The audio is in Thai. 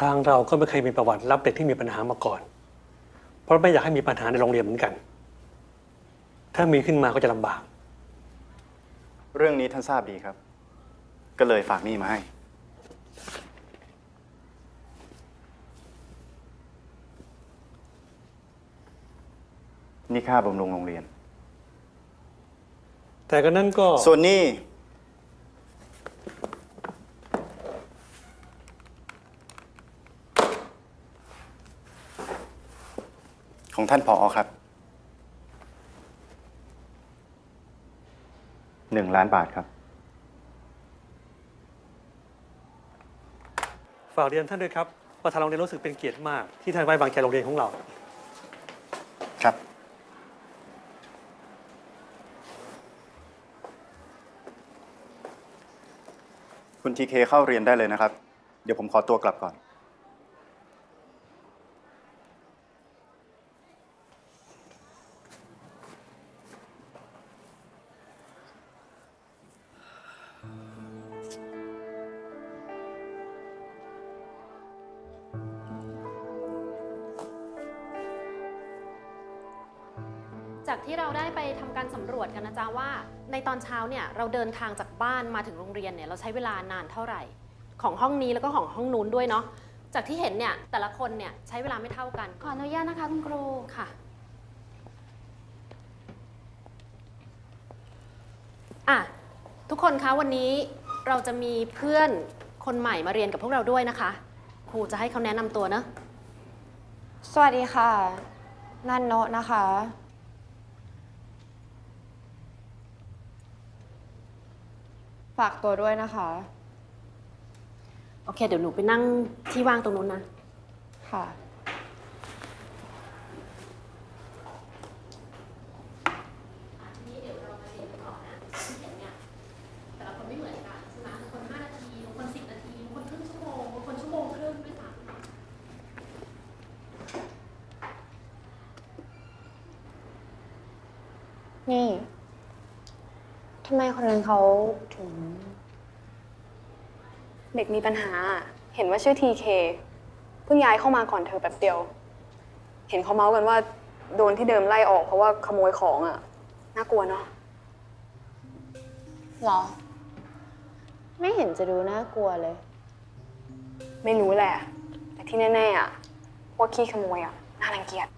ทางเราก็ไม่เคยมีประวัติรับเด็กที่มีปัญหามาก่อน เพราะไม่อยากให้มีปัญหาในโรงเรียนเหมือนกัน ถ้ามีขึ้นมาก็จะลำบาก เรื่องนี้ท่านทราบดีครับ ก็เลยฝากนี่มาให้ นี่ค่าบำรุงโรงเรียน แต่ก็นั่นก็ส่วนนี้ ของท่านผอครับ หนึ่งล้านบาทครับ ฝากเรียนท่านด้วยครับว่าทางโรงเรียนรู้สึกเป็นเกียรติมาก ที่ท่านไว้วางใจโรงเรียนของเรา ครับ คุณทีเคเข้าเรียนได้เลยนะครับ เดี๋ยวผมขอตัวกลับก่อน จากที่เราได้ไปทำการสำรวจกันนะจ๊ะว่า ในตอนเช้าเนี่ยเราเดินทางจากบ้านมาถึงโรงเรียนเนี่ยเราใช้เวลานานเท่าไหร่ ของห้องนี้แล้วก็ของห้องนู้นด้วยเนาะจากที่เห็นเนี่ยแต่ละคนเนี่ยใช้เวลาไม่เท่ากัน ขออนุญาตนะคะคุณครูค่ะอะทุกคนคะวันนี้เราจะมีเพื่อนคนใหม่มาเรียนกับพวกเราด้วยนะคะ ครูจะให้เขาแนะนำตัวเนอะสวัสดีค่ะ นันโนะนะคะ ฝากตัวด้วยนะคะ โอเค เดี๋ยวหนูไปนั่งที่ว่างตรงนู้นนะ ค่ะ นี่ ที่เห็นเนี่ยแต่ละคนไม่เหมือนกันใช่ไหมบางคน5นาทีบางคน10นาทีบางคนครึ่งชั่วโมงบางคนชั่วโมงครึ่งด้วยซ้ำนี่ทำไมคนนั้นเขาถึง เด็กมีปัญหา เห็นว่าชื่อทีเคเพิ่งย้ายเข้ามาก่อนเธอแป๊บเดียว เห็นเขาเมาส์กันว่า โดนที่เดิมไล่ออกเพราะว่าขโมยของอะ่ะน่ากลัวเนาะหรอ ไม่เห็นจะดูน่ากลัวเลย ไม่รู้แหละ แต่ที่แน่ๆอะ่ะพวกขี้ขโมยอะ่ะน่ารังเกียจ